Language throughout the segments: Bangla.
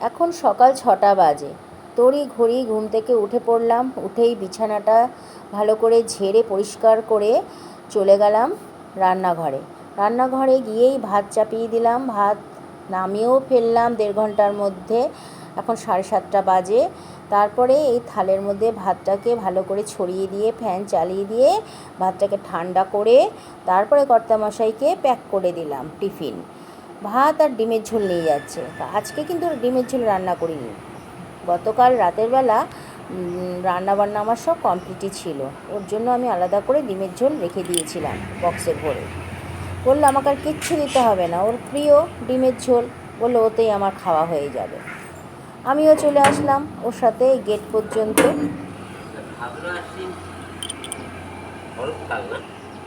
এখন সকাল ছটা বাজে। তড়ি ঘড়ি ঘুম থেকে উঠে পড়লাম, উঠেই বিছানাটা ভালো করে ঝেড়ে পরিষ্কার করে চলে গেলাম রান্নাঘরে। রান্নাঘরে গিয়েই ভাত চাপিয়ে দিলাম, ভাত নামিয়েও ফেললাম দেড় ঘণ্টার মধ্যে, এখন সাড়ে সাতটা বাজে। তারপরে এই থালের মধ্যে ভাতটাকে ভালো করে ছড়িয়ে দিয়ে, ফ্যান চালিয়ে দিয়ে ভাতটাকে ঠান্ডা করে তারপরে কর্তামশাইকে প্যাক করে দিলাম টিফিন। ভাত আর ডিমের ঝোল নিয়ে যাচ্ছে। আজকে কিন্তু ডিমের ঝোল রান্না করিনি। গতকাল রাতের বেলা রান্না বান্না আমার সব কমপ্লিটই ছিল। ওর জন্য আমি আলাদা করে ডিমের ঝোল রেখে দিয়েছিলাম বক্সে ভরে। বলল আমাকে আর কিচ্ছু দিতে হবে না। ওর প্রিয় ডিমের ঝোল। বলল ওতেই আমার খাওয়া হয়ে যাবে। আমিও চলে আসলাম ওর সাথে গেট পর্যন্ত।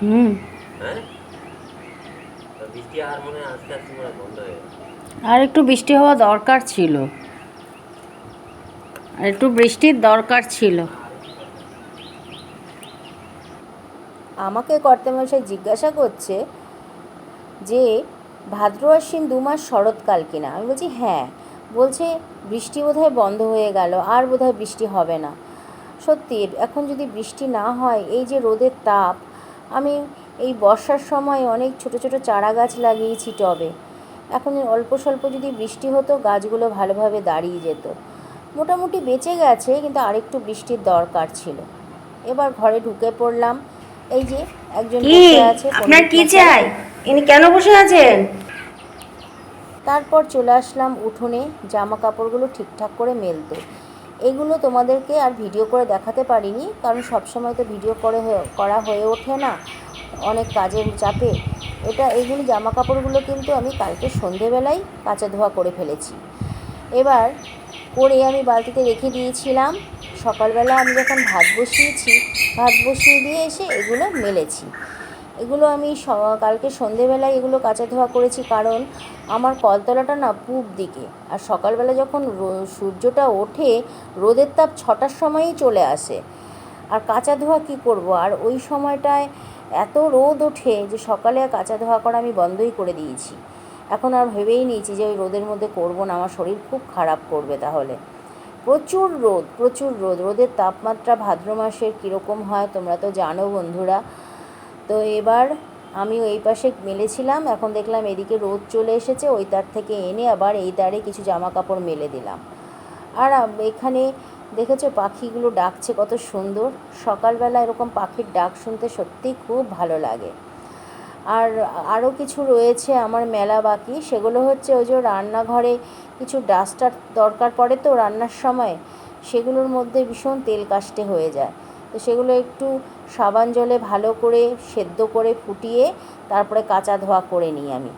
হুম। হ্যাঁ? আর মনে আস্তে আস্তে মনে বন্ধ হয়ে আর একটু বৃষ্টি হওয়া দরকার ছিল। আর একটু বৃষ্টির দরকার ছিল। আমাকে কর্তামশাই জিজ্ঞাসা করছে যে ভাদ্র আশ্বিন দু মাস শরৎকাল কিনা? আমি বলছি হ্যাঁ। বলছে বৃষ্টি বোধহয় বন্ধ হয়ে গেল আর বোধহয় বৃষ্টি হবে না। সত্যি এখন যদি বৃষ্টি না হয় এই যে রোদের তাপ আমি এই বর্ষার সময় অনেক ছোট ছোট চারা গাছ লাগিয়েছি টবে এখন অল্প স্বল্প যদি বৃষ্টি হতো গাছগুলো ভালোভাবে দাঁড়িয়ে যেত। মোটামুটি বেঁচে গেছে কিন্তু আরেকটু বৃষ্টির দরকার ছিল। এবার ঘরে ঢুকে পড়লাম। এই যে একজন বসে আছে আপনার কি চাই? ইনি কেন বসে আছেন? তারপর চলে আসলাম উঠোনে। জামা কাপড়গুলো ঠিকঠাক করে মেলতে। এগুলো তোমাদেরকে আর ভিডিও করে দেখাতে পারিনি কারণ সবসময় তো ভিডিও করে করা হয়ে ওঠে না। অনেক কাজের চাপে। এটা এইগুলো জামা কাপড়গুলো কিন্তু আমি কালকে সন্ধেবেলায় কাঁচা ধোয়া করে ফেলেছি। এবার করে আমি বালতিতে রেখে দিয়েছিলাম। সকালবেলা আমি যখন ভাত বসিয়েছি, ভাত বসিয়ে দিয়ে এসে এগুলো মেলেছি। এগুলো আমি কালকে সন্ধেবেলায় এগুলো কাঁচা ধোয়া করেছি কারণ আমার কলতলাটা না পূব দিকে। আর সকালবেলা যখন সূর্যটা ওঠে, রোদের তাপ ছটার সময়ই চলে আসে। আর কাঁচা ধোয়া কী করব? আর ওই সময়টায় এত রোদ ওঠে যে সকালে কাঁচা ধোয়া করা আমি বন্ধই করে দিয়েছি। এখন আর ভেবেই নিয়েছি যে ওই রোদের মধ্যে করব না, আমার শরীর খুব খারাপ করবে তাহলে। প্রচুর রোদ প্রচুর রোদ, রোদের তাপমাত্রা ভাদ্র মাসের কীরকম হয় তোমরা তো জানো বন্ধুরা। তো এবার আমি এই পাশে মেলেছিলাম, এখন দেখলাম এদিকে রোদ চলে এসেছে, ওই তার থেকে এনে আবার এই তারে কিছু জামা কাপড় মেলে দিলাম। আর এখানে দেখেছ পাখিগুলো ডাকছে কত সুন্দর? সকালবেলা এরকম পাখির ডাক শুনতে সত্যিই খুব ভালো লাগে। আর আরও কিছু রয়েছে আমার মেলা বাকি, সেগুলো হচ্ছে ওই যে রান্নাঘরে কিছু ডাস্টার দরকার পড়ে তো রান্নার সময়, সেগুলোর মধ্যে ভীষণ তেল কাস্টে হয়ে যায়। তো সেগুলো একটু সাবান জলে ভালো করে সেদ্ধ করে ফুটিয়ে তারপরে কাঁচা ধোয়া করে নিই আমি।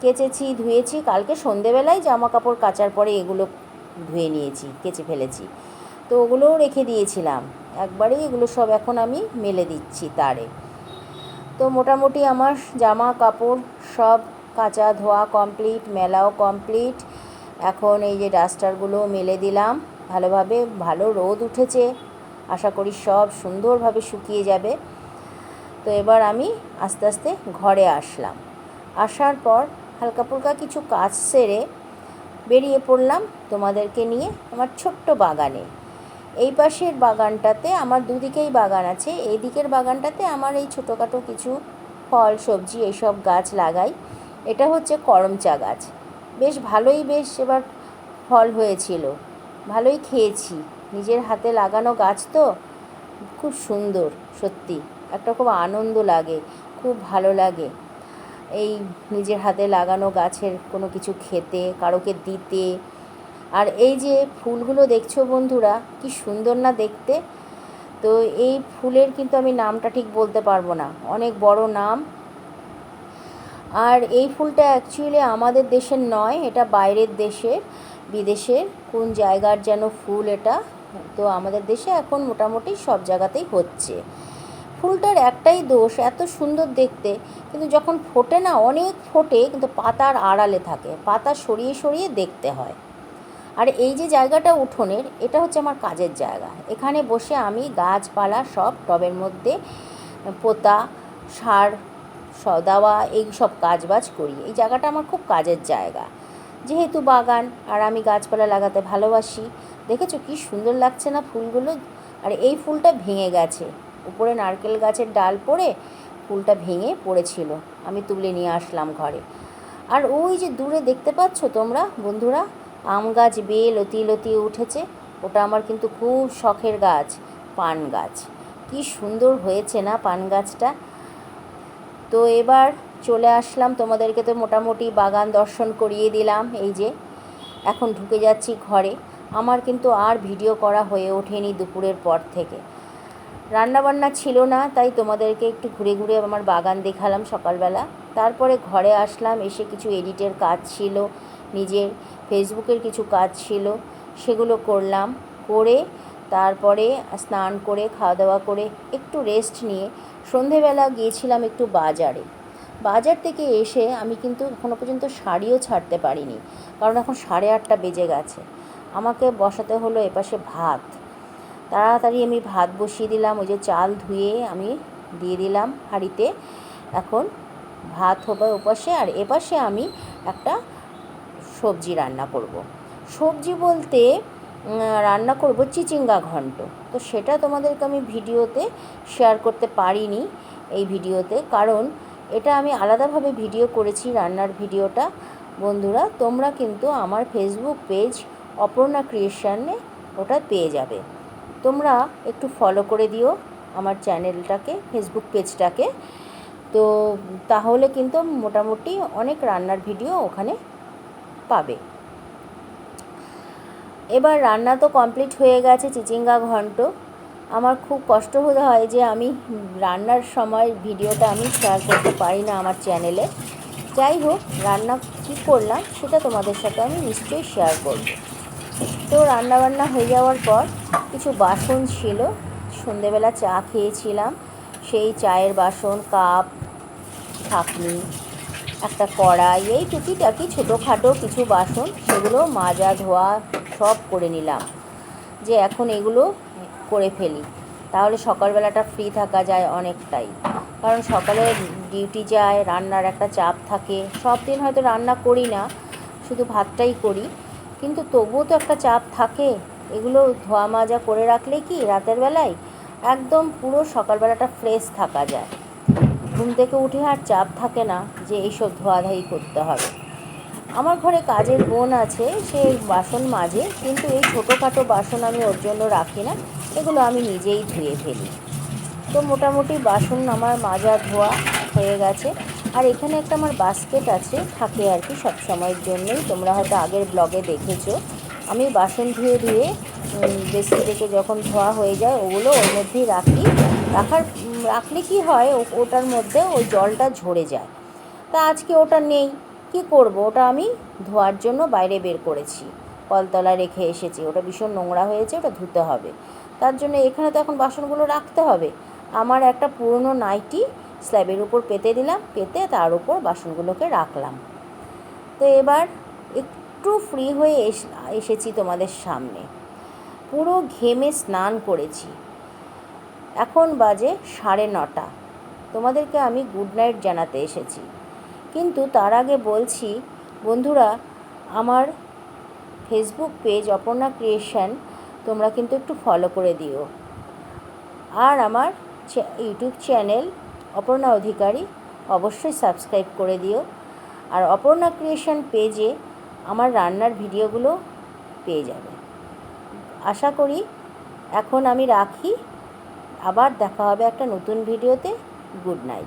কেচেছি, ধুয়েছি, কালকে সন্ধেবেলায় জামা কাপড় কাচার পরে এগুলো ধুয়ে নিয়েছি, কেচে ফেলেছি। তো ওগুলোও রেখে দিয়েছিলাম। একবারেই এগুলো সব এখন আমি মেলে দিচ্ছি তারে। তো মোটামুটি আমার জামা, কাপড় সব কাচা ধোয়া কমপ্লিট মেলাও কমপ্লিট এখন এই যে ডাস্টারগুলো মেলে দিলাম। ভালোভাবে ভালো রোদ উঠেছে। আশা করি সব সুন্দরভাবে শুকিয়ে যাবে। তো এবার আমি আস্তে আস্তে ঘরে আসলাম। আসার পর হালকা ফুলকা কিছু কাজ সেরে বেরিয়ে পড়লাম তোমাদেরকে নিয়ে আমার ছোট্ট বাগানে। এই পাশের বাগানটাতে আমার দুদিকেই বাগান আছে। এই দিকের বাগানটাতে আমার এই ছোটোখাটো কিছু ফল, সবজি এইসব গাছ লাগাই। এটা হচ্ছে করমচা গাছ। বেশ ভালোই বেশ এবার ফল হয়েছিল। ভালোই খেয়েছি। নিজের হাতে লাগানো গাছ তো। খুব সুন্দর, সত্যি। একটা খুব আনন্দ লাগে, খুব ভালো লাগে। এই নিজের হাতে লাগানো গাছের কোনো কিছু খেতে, কারোকে দিতে আর এই যে ফুলগুলো দেখছ বন্ধুরা, কি সুন্দর না দেখতে? তো এই ফুলের কিন্তু আমি নামটা ঠিক বলতে পারব না, অনেক বড় নাম। আর এই ফুলটা অ্যাকচুয়ালি আমাদের দেশের নয়, এটা বাইরের দেশের, বিদেশের, কোন জায়গার যেন ফুল এটা। তো আমাদের দেশে এখন মোটামুটি সব জায়গাতেই হচ্ছে। ফুলটার একটাই দোষ, এত সুন্দর দেখতে, কিন্তু যখন ফোটে না, অনেক ফোটে, কিন্তু পাতার আড়ালে থাকে, পাতা সরিয়ে সরিয়ে দেখতে হয়। আর এই যে জায়গাটা উঠোনের, এটা হচ্ছে আমার কাজের জায়গা। এখানে বসে আমি গাছপালা সব টবের মধ্যে, পোতা, সার স- দেওয়া এই সব কাজবাজ করি। এই জায়গাটা আমার খুব কাজের জায়গা। যেহেতু বাগান আর আমি গাছপালা লাগাতে ভালোবাসি, দেখেছ কি সুন্দর লাগছে না ফুলগুলো? আর এই ফুলটা ভেঙে গেছে। উপরে নারকেল গাছের ডাল পড়ে, ফুলটা ভেঙে পড়েছিল। আমি তুলে নিয়ে আসলাম ঘরে। আর ওই যে দূরে দেখতে পাচ্ছ তোমরা, বন্ধুরা আম গাছ বেয়ে লতিয়ে লতিয়ে উঠেছে। ওটা আমার কিন্তু খুব শখের গাছ, পান গাছ। কি সুন্দর হয়েছে না পান গাছটা। তো এবার চলে আসলাম, তোমাদেরকে তো মোটামুটি বাগান দর্শন করিয়ে দিলাম, এই যে। এখন ঢুকে যাচ্ছি ঘরে। আমার কিন্তু আর ভিডিও করা হয়ে ওঠেনি দুপুরের পর থেকে। রান্নাবান্না ছিল না, তাই তোমাদেরকে একটু ঘুরে ঘুরে আমার বাগান দেখালাম সকালবেলা। তারপরে ঘরে আসলাম, এসে কিছু এডিটের কাজ ছিল নিজের ফেসবুকের কিছু কাজ ছিল, সেগুলো করলাম, করে তারপরে স্নান করে খাওয়া দাওয়া করে একটু রেস্ট নিয়ে সন্ধেবেলা গিয়েছিলাম একটু বাজারে। বাজার থেকে এসে আমি কিন্তু এখনও পর্যন্ত শাড়িও ছাড়তে পারিনি, কারণ এখন সাড়ে আটটা বেজে গেছে। আমাকে বসাতে হলো এপাশে ভাত। তাড়াতাড়ি আমি ভাত বসিয়ে দিলাম, ওই যে চাল ধুয়ে আমি দিয়ে দিলাম হাঁড়িতে। এখন ভাত হবে ওপাশে, আর এপাশে আমি একটা সবজি রান্না করব। সবজি বলতে রান্না করব চিচিঙ্গা ঘন্ট। তো সেটা তোমাদেরকে আমি ভিডিওতে শেয়ার করতে পারিনি এই ভিডিওতে, কারণ এটা আমি আলাদাভাবে ভিডিও করেছি রান্নার ভিডিওটা। বন্ধুরা, তোমরা কিন্তু আমার ফেসবুক পেজ অপর্ণা ক্রিয়েশনে ওটা পেয়ে যাবে। তোমরা একটু ফলো করে দিও আমার চ্যানেলটাকে ফেসবুক পেজটাকে তো তাহলে কিন্তু মোটামুটি অনেক রান্নার ভিডিও ওখানে পাবে। এবার রান্না তো কমপ্লিট হয়ে গেছে, চিচিঙ্গা ঘন্ট। আমার খুব কষ্ট হতে হয় যে আমি রান্নার সময় ভিডিওটা আমি শেয়ার করতে পারি না আমার চ্যানেলে যাই হোক, রান্না কী করলাম সেটা তোমাদের সাথে আমি নিশ্চয়ই শেয়ার করব। তো রান্নাবান্না হয়ে যাওয়ার পর কিছু বাসন ছিল, সন্ধেবেলা চা খেয়েছিলাম। সেই চায়ের বাসন, কাপ ঢাকনি একটা কড়াই, এই টুকিটাকি ছোটোখাটো কিছু বাসন, সেগুলো মাজা, ধোয়া সব করে নিলাম। যে এখন এগুলো করে ফেলি। তাহলে সকালবেলাটা ফ্রি থাকা যায় অনেকটাই। কারণ সকালে ডিউটি যায়, রান্নার একটা চাপ থাকে। সব দিন হয়তো রান্না করি না, শুধু ভাতটাই করি। কিন্তু তবুও তো একটা চাপ থাকে। এগুলো ধোয়া, মাজা করে রাখলে কি রাতের বেলায় একদম পুরো সকালবেলাটা ফ্রেশ থাকা যায়। ঘুম থেকে উঠে আর চাপ থাকে না যে এইসব ধোয়াধাই করতে হবে। আমার ঘরে কাজের বোন আছে, সে বাসন মাজে, কিন্তু এই ছোটোখাটো বাসন আমি ওর জন্য রাখি না, এগুলো আমি নিজেই ধুয়ে ফেলি। তো মোটামুটি বাসন আমার মাজা ধোয়া হয়ে গেছে। আর এখানে একটা আমার বাস্কেট আছে, থাকে আর কি সব সময়ের জন্যই, তোমরা হয়তো আগের ব্লগে দেখেছ। আমি বাসন ধুয়ে ধুয়ে বেশি থেকে যখন ধোয়া হয়ে যায়, ওগুলো ওর মধ্যেই রাখি। রাখার, রাখলে কি হয় ওটার মধ্যে ওই জলটা ঝরে যায়। তা আজকে ওটা নেই, কি করব? ওটা আমি ধোয়ার জন্য বাইরে বের করেছি। কলতলা রেখে এসেছি। ওটা ভীষণ নোংরা হয়েছে, ওটা ধুতে হবে। তার জন্য এখানে তো এখন বাসনগুলো রাখতে হবে। আমার একটা পুরনো নাইটি স্ল্যাবের উপর পেতে দিলাম, পেতে তার উপর বাসনগুলোকে রাখলাম। তো এবার একটু ফ্রি হয়ে এস- এসেছি তোমাদের সামনে। পুরো ঘেমে স্নান করেছি। এখন বাজে সাড়ে নটা। তোমাদেরকে আমি গুড নাইট জানাতে এসেছি। কিন্তু তার আগে বলছি, বন্ধুরা, আমার ফেসবুক পেজ অপর্ণা ক্রিয়েশন তোমরা কিন্তু একটু ফলো করে দিও। আর আমার ইউটিউব চ্যানেল অপর্ণা অধিকারী অবশ্যই সাবস্ক্রাইব করে দিও। আর অপর্ণা ক্রিয়েশন পেজে আমার রান্নার ভিডিওগুলো পেয়ে যাবে। আশা করি এখন আমি রাখি। আবার দেখা হবে একটা নতুন ভিডিওতে। Good night.